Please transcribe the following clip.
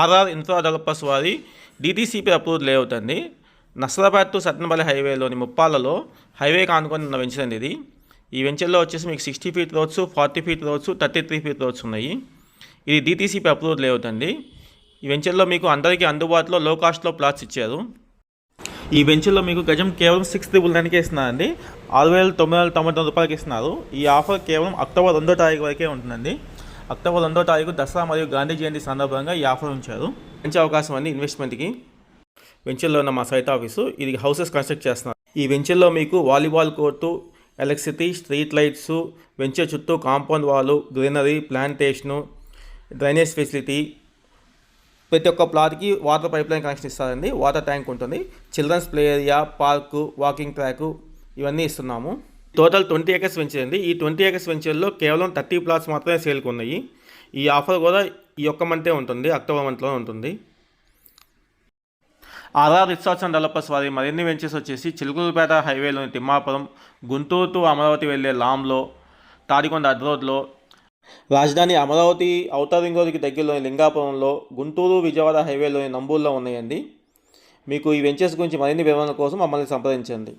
RR infra developers వారి DTCP approved layout అండి. Nasarabad to సత్నపల్లి హైవేలోని ముప్పాలలో highway కానుకొని ఉన్న వెంచర్ అండి ఇది. ఈ వెంచర్లో వచ్చేసి మీకు sixty feet roads forty feet roads thirty three feet roads ఉన్నాయి. ఇది డీటీసీపీ అప్రూవ్డ్ లేఅవుట్ అండి. ఈ వెంచర్లో మీకు అందరికీ అందుబాటులో లో కాస్ట్లో ప్లాట్స్ ఇచ్చారు. ఈ వెంచర్లో మీకు గజం కేవలం సిక్స్ త్రిబుల్ నైన్కే ఇస్తున్నారండి ఆరు వేల తొమ్మిది వందల తొంభై తొమ్మిది రూపాయలకి ఇస్తున్నారు. ఈ ఆఫర్ కేవలం అక్టోబర్ రెండో తారీఖు వరకే ఉంటుందండి. అక్టోబర్ రెండో తారీఖు దసరా మరియు గాంధీ జయంతి సందర్భంగా ఈ ఆఫర్ ఉంచారు. మంచి అవకాశం అండి ఇన్వెస్ట్మెంట్కి. వెంచర్లో ఉన్న మా సైట్ ఆఫీసు ఇది హౌసెస్ కన్స్ట్రక్ట్ చేస్తున్నారు. ఈ వెంచర్లో మీకు volleyball court electricity street lights venture చుట్టూ compound wall greenery plantation drainage facility ప్రతి ఒక్క ప్లాట్కి వాటర్ పైప్ లైన్ కనెక్షన్ ఇస్తారండి. వాటర్ ట్యాంక్ ఉంటుంది. Children's play area park walking track ఇవన్నీ ఇస్తున్నాము. టోటల్ ట్వంటీ ఏకర్స్ వెంచర్ అండి. ఈ ట్వంటీ ఏకర్స్ వెంచర్లో కేవలం థర్టీ ప్లాట్స్ మాత్రమే సేల్కి ఉన్నాయి. ఈ ఆఫర్ కూడా ఈ ఒక్క మంతే ఉంటుంది. అక్టోబర్ మంత్లో ఉంటుంది. ఆర్ఆర్ రిసార్ట్స్ అండ్ డెవలపర్స్ వారి మరిన్ని వెంచర్స్ వచ్చేసి చిలుకూరుపేట హైవేలోని తిమ్మాపురం గుంటూరు టు అమరావతి వెళ్ళే లాంలో తాడికొండ అద్రోడ్లో రాజధాని అమరావతి ఔటర్ రింగ్ రోడ్కి దగ్గరలోని లింగాపురంలో గుంటూరు విజయవాడ హైవేలోని నంబూరులో ఉన్నాయండి. మీకు ఈ వెంచర్స్ గురించి మరిన్ని వివరణ కోసం మమ్మల్ని సంప్రదించండి.